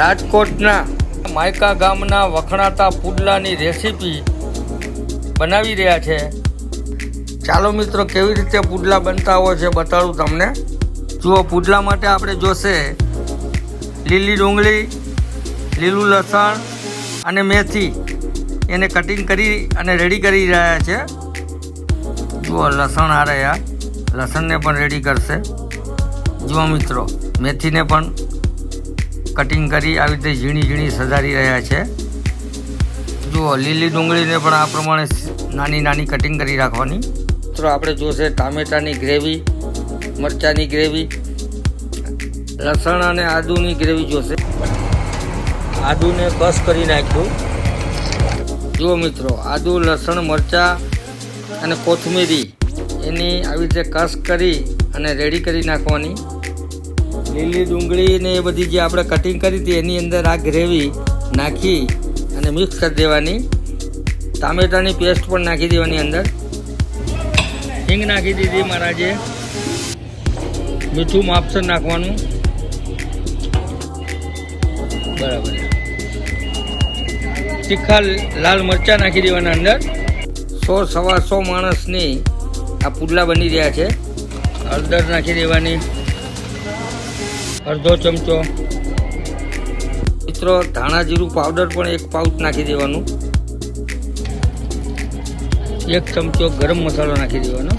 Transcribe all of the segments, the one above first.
રાજકોટના માયકા ગામના વખણાતા પુડલાની રેસીપી બનાવી રહ્યા છે. ચાલો મિત્રો, કેવી રીતે પુડલા બનતા હોય છે બતાડું તમને. જુઓ, પુડલા માટે આપણે જોશે લીલી ડુંગળી, લીલું લસણ અને મેથી. એને કટિંગ કરી અને રેડી કરી રહ્યા છે. જુઓ, લસણ આ રહ્યા. લસણને પણ રેડી કરશે. જુઓ મિત્રો, મેથીને પણ કટિંગ કરી આવી રીતે ઝીણી ઝીણી સધારી રહ્યા છે. જુઓ, લીલી ડુંગળીને પણ આ પ્રમાણે નાની નાની કટિંગ કરી રાખવાની. મિત્રો, આપણે જોશે ટામેટાની ગ્રેવી, મરચાંની ગ્રેવી, લસણ અને આદુની ગ્રેવી જોશે. આદુને કસ કરી નાખ્યું. જુઓ મિત્રો, આદુ, લસણ, મરચાં અને કોથમીરી એની આવી રીતે કસ કરી અને રેડી કરી નાખવાની. લીલી ડુંગળી ને એ બધી જે આપણે કટિંગ કરી હતી, એની અંદર આ ગ્રેવી નાખી અને મિક્સ કરી દેવાની. ટામેટાની પેસ્ટ પણ નાખી દેવાની અંદર. હિંગ નાખી દીધી મહારાજે મીઠું માપસર નાખવાનું. બરાબર. તીખા લાલ મરચાં નાખી દેવાના અંદર. સો સવા સો માણસની આ પુડલા બની રહ્યા છે. હળદર નાખી દેવાની. અડધો ચમચો. મિત્રો ધાણા જીરું પાવડર પણ એક પાઉચ નાખી દેવાનું. એક ચમચો ગરમ મસાલો નાખી દેવાનો.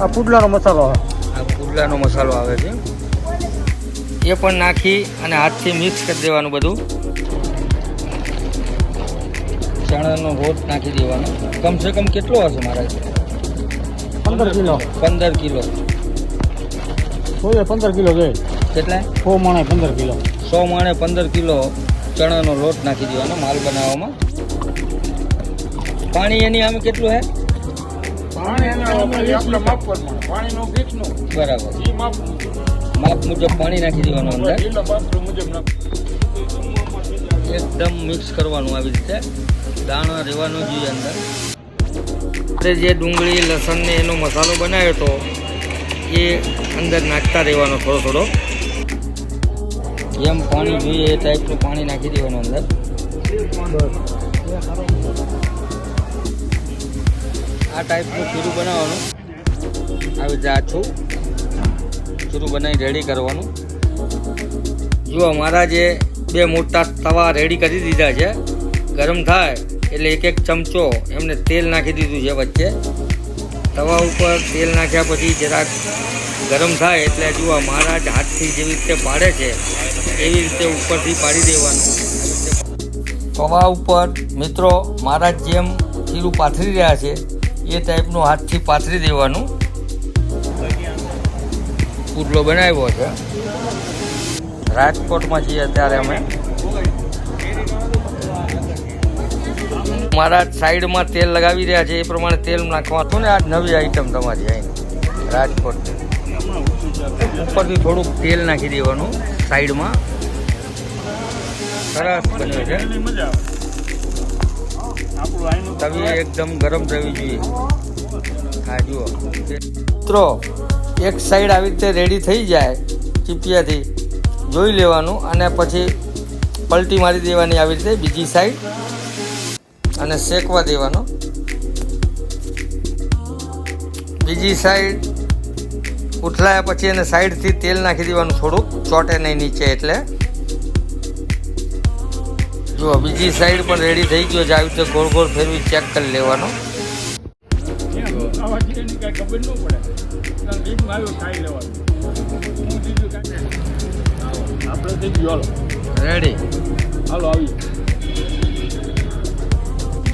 આ પુડલાનો મસાલો આ પુડલાનો મસાલો આવે છે. એ પણ નાખી અને હાથથી મિક્સ કરી દેવાનું બધું. ચણાનો લોટ નાખી દેવાનો. કમસે કમ કેટલો હશે મારા પંદર કિલો. પંદર કિલો. પંદર કિલો જોઈએ. કેટલા? સો માણે પંદર કિલો. સો માણે પંદર કિલો ચણાનો લોટ નાખી દેવાનો માલ બનાવવામાં. પાણી એની આમે કેટલું હે? બરાબર. માપ મુજબ પાણી નાખી દેવાનું અંદર. એકદમ મિક્સ કરવાનું આવી રીતે. દાણા રહેવાનું જોઈએ અંદર. જે ડુંગળી લસણ ને એનો મસાલો બનાવ્યો હતો એ અંદર નાખતા રહેવાનો થોડો થોડો. જેમ પાણી જોઈએ એ ટાઈપનું પાણી નાખી દેવાનું અંદર. આ ટાઈપનું ખીરું બનાવવાનું. આવી જાછું ખીરું બનાવી રેડી કરવાનું. જુઓ, મારા જે બે મોટા તવા રેડી કરી દીધા છે. ગરમ થાય એટલે એક એક ચમચો એમને તેલ નાખી દીધું છે વચ્ચે. તવા ઉપર તેલ નાખ્યા પછી જરાક ગરમ થાય એટલે જુઓ, મહારાજ હાથથી જેવી રીતે પાડે છે, એવી રીતે ઉપરથી પાડી દેવાનું. તવા ઉપર મિત્રો, મહારાજ જેમ ખીરું પાથરી રહ્યા છે, એ ટાઈપનું હાથથી પાથરી દેવાનું. પુડલો બનાવ્યો છે. રાજકોટમાં છીએ અત્યારે અમે. મારા સાઈડમાં તેલ લગાવી રહ્યા છે, એ પ્રમાણે તેલ નાખવા હતું ને આ નવી આઈટમ તમારી આવીને રાજકોટ. ઉપરથી થોડુંક તેલ નાખી દેવાનું સાઈડમાં. સરસ બન્યો છે. તવી એકદમ ગરમ થવી જોઈએ. હા, જુઓ. મિત્રો, એક સાઈડ આવી રીતે રેડી થઈ જાય ચીપિયાથી. જોઈ લેવાનું અને પછી પલટી મારી દેવાની આવી રીતે બીજી સાઈડ અને શેકવા દેવાનો. બીજી સાઈડ ઉથલાયા પછી એને સાઈડથી તેલ નાખી દેવાનું થોડુંક. ચોટે નહીં નીચે એટલે. જુઓ બીજી સાઈડ પણ રેડી થઈ ગયો છે. આવી રીતે ગોળ ગોળ ફેરવી ચેક કરી લેવાનો. રેડી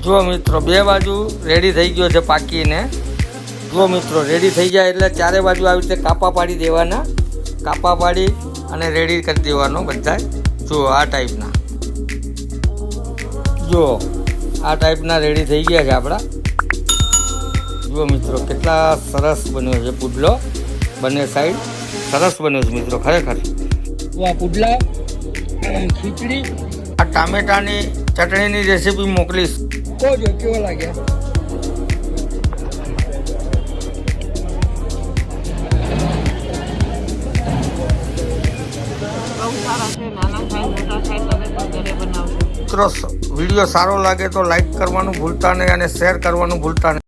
જુઓ મિત્રો, બે બાજુ રેડી થઈ ગયો છે પાકીને. જુઓ મિત્રો રેડી થઈ જાય એટલે ચારે બાજુ આવી રીતે કાપા પાડી દેવાના. કાપા પાડી અને રેડી કરી દેવાનો બધા. જુઓ, આ ટાઈપના જુઓ, આ ટાઈપના રેડી થઈ ગયા છે આપણા. જુઓ મિત્રો, કેટલા સરસ બન્યો છે પુડલો. બંને સાઈડ સરસ બન્યો છે મિત્રો, ખરેખર. આ પુડલા, ખીચડી. આ ટામેટાની ચટણીની રેસીપી મોકલીશ. કોજો કેવો લાગે? મિત્રો વીડિયો સારો લાગે તો લાઈક કરવાનું ભૂલતા નહીં અને શેર કરવાનું ભૂલતા નહીં.